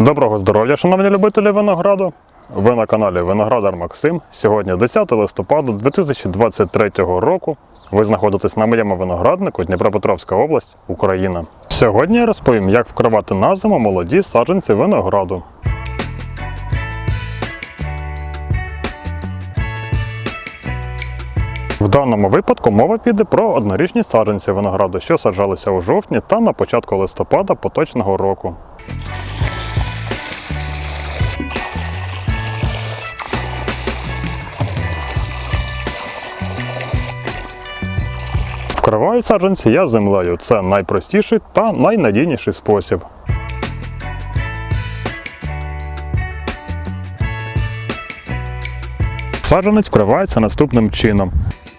Доброго здоров'я, шановні любителі винограду. Ви на каналі Виноградар Максим. Сьогодні 10 листопада 2023 року. Ви знаходитесь на моєму винограднику Дніпропетровська область, Україна. Сьогодні я розповім, як вкривати на зиму молоді саджанці винограду. В даному випадку мова піде про однорічні саджанці винограду, що саджалися у жовтні та на початку листопада поточного року. Вкриваю саджанці я землею. Це найпростіший та найнадійніший спосіб. Саджанець вкривається наступним чином.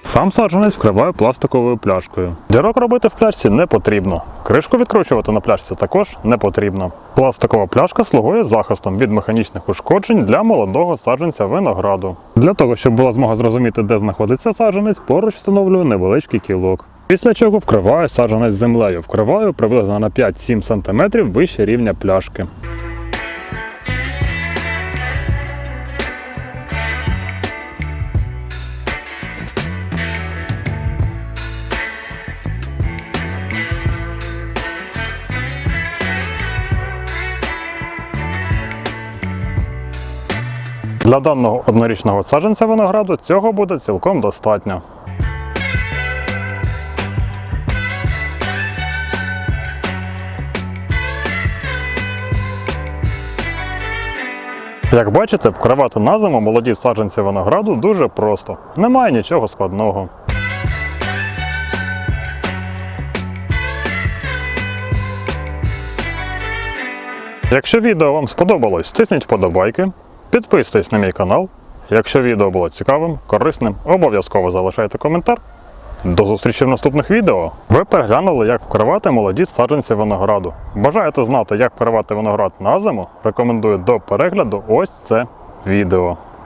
Сам саджанець вкриваю пластиковою пляшкою. Дірок робити в пляшці не потрібно. Кришку відкручувати на пляшці також не потрібно. Пластикова пляшка слугує захистом від механічних ушкоджень для молодого саджанця винограду. Для того, щоб була змога зрозуміти, де знаходиться саджанець, поруч встановлюю невеличкий кілок. Після чого вкриваю саджанець землею. Вкриваю приблизно на 5-7 см вище рівня пляшки. Для даного однорічного саджанця винограду цього буде цілком достатньо. Як бачите, вкривати на зиму молоді саджанці винограду дуже просто. Немає нічого складного. Якщо відео вам сподобалось, тисніть вподобайки, підписуйтесь на мій канал. Якщо відео було цікавим, корисним, обов'язково залишайте коментар. До зустрічі в наступних відео. Ви переглянули, як вкривати молоді саджанці винограду. Бажаєте знати, як вкривати виноград на зиму? Рекомендую до перегляду ось це відео.